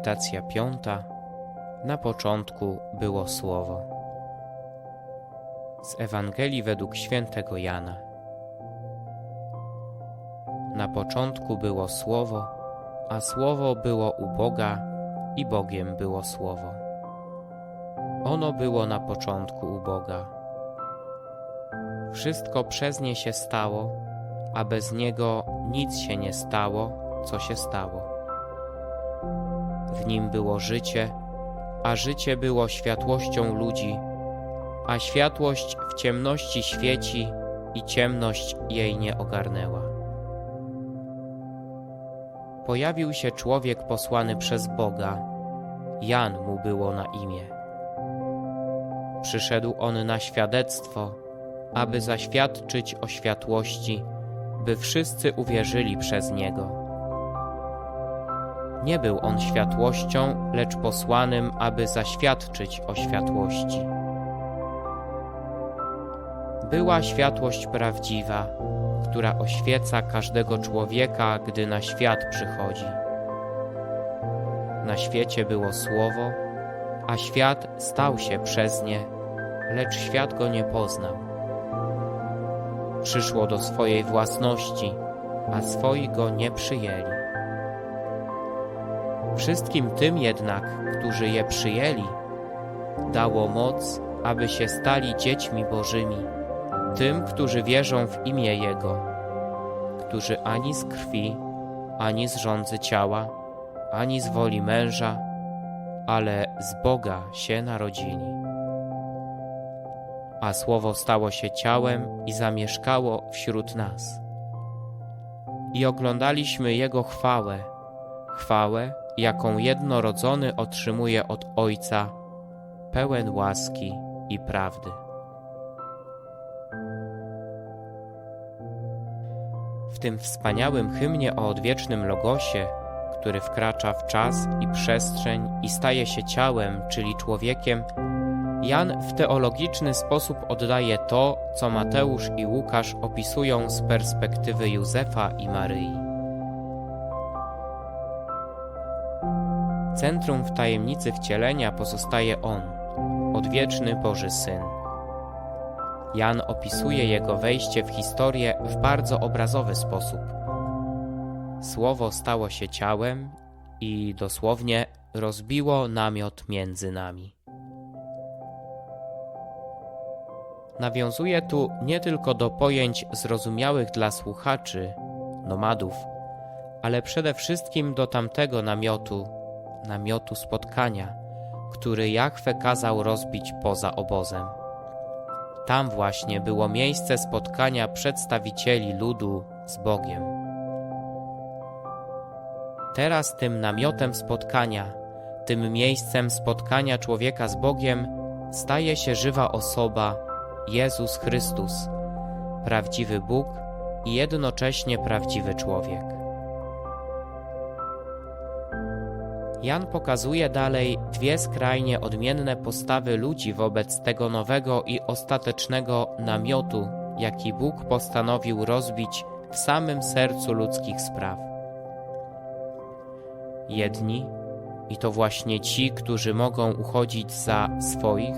Medytacja piąta. Na początku było Słowo. Z Ewangelii według świętego Jana. Na początku było Słowo, a Słowo było u Boga i Bogiem było Słowo. Ono było na początku u Boga. Wszystko przez nie się stało, a bez niego nic się nie stało, co się stało. W nim było życie, a życie było światłością ludzi, a światłość w ciemności świeci i ciemność jej nie ogarnęła. Pojawił się człowiek posłany przez Boga, Jan mu było na imię. Przyszedł on na świadectwo, aby zaświadczyć o światłości, by wszyscy uwierzyli przez niego. Nie był on światłością, lecz posłanym, aby zaświadczyć o światłości. Była światłość prawdziwa, która oświeca każdego człowieka, gdy na świat przychodzi. Na świecie było Słowo, a świat stał się przez nie, lecz świat go nie poznał. Przyszło do swojej własności, a swoi go nie przyjęli. Wszystkim tym jednak, którzy je przyjęli, dało moc, aby się stali dziećmi Bożymi, tym, którzy wierzą w imię Jego, którzy ani z krwi, ani z rządzy ciała, ani z woli męża, ale z Boga się narodzili. A Słowo stało się ciałem i zamieszkało wśród nas. I oglądaliśmy Jego chwałę, chwałę, jaką jednorodzony otrzymuje od Ojca, pełen łaski i prawdy. W tym wspaniałym hymnie o odwiecznym Logosie, który wkracza w czas i przestrzeń i staje się ciałem, czyli człowiekiem, Jan w teologiczny sposób oddaje to, co Mateusz i Łukasz opisują z perspektywy Józefa i Maryi. Centrum w tajemnicy wcielenia pozostaje On, odwieczny Boży Syn. Jan opisuje jego wejście w historię w bardzo obrazowy sposób. Słowo stało się ciałem i dosłownie rozbiło namiot między nami. Nawiązuje tu nie tylko do pojęć zrozumiałych dla słuchaczy, nomadów, ale przede wszystkim do tamtego namiotu, namiotu spotkania, który Jachwę kazał rozbić poza obozem. Tam właśnie było miejsce spotkania przedstawicieli ludu z Bogiem. Teraz tym namiotem spotkania, tym miejscem spotkania człowieka z Bogiem staje się żywa osoba, Jezus Chrystus, prawdziwy Bóg i jednocześnie prawdziwy człowiek. Jan pokazuje dalej dwie skrajnie odmienne postawy ludzi wobec tego nowego i ostatecznego namiotu, jaki Bóg postanowił rozbić w samym sercu ludzkich spraw. Jedni, i to właśnie ci, którzy mogą uchodzić za swoich,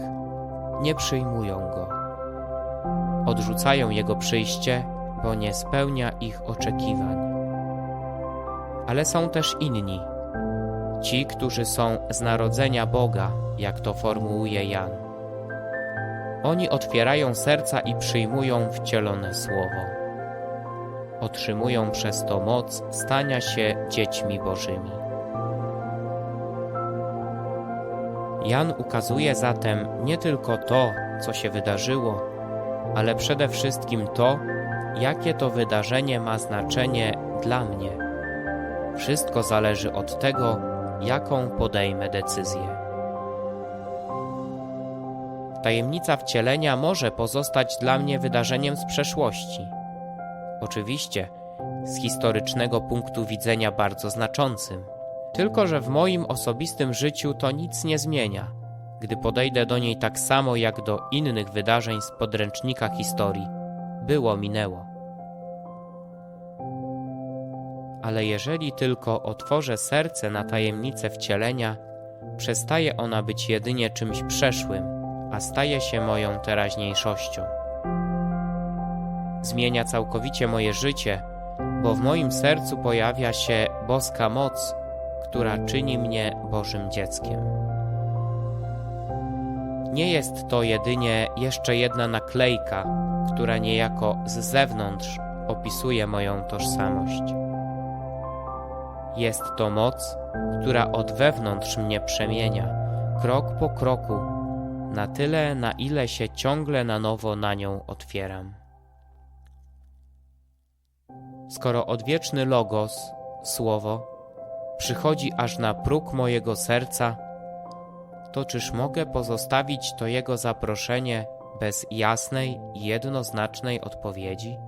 nie przyjmują go. Odrzucają jego przyjście, bo nie spełnia ich oczekiwań. Ale są też inni, ci, którzy są z narodzenia Boga, jak to formułuje Jan. Oni otwierają serca i przyjmują wcielone słowo. Otrzymują przez to moc stania się dziećmi Bożymi. Jan ukazuje zatem nie tylko to, co się wydarzyło, ale przede wszystkim to, jakie to wydarzenie ma znaczenie dla mnie. Wszystko zależy od tego, jaką podejmę decyzję. Tajemnica wcielenia może pozostać dla mnie wydarzeniem z przeszłości. Oczywiście, z historycznego punktu widzenia bardzo znaczącym. Tylko, że w moim osobistym życiu to nic nie zmienia, gdy podejdę do niej tak samo jak do innych wydarzeń z podręcznika historii. Było, minęło. Ale jeżeli tylko otworzę serce na tajemnicę wcielenia, przestaje ona być jedynie czymś przeszłym, a staje się moją teraźniejszością. Zmienia całkowicie moje życie, bo w moim sercu pojawia się boska moc, która czyni mnie Bożym dzieckiem. Nie jest to jedynie jeszcze jedna naklejka, która niejako z zewnątrz opisuje moją tożsamość. Jest to moc, która od wewnątrz mnie przemienia, krok po kroku, na tyle, na ile się ciągle na nowo na nią otwieram. Skoro odwieczny Logos, Słowo, przychodzi aż na próg mojego serca, to czyż mogę pozostawić to jego zaproszenie bez jasnej i jednoznacznej odpowiedzi?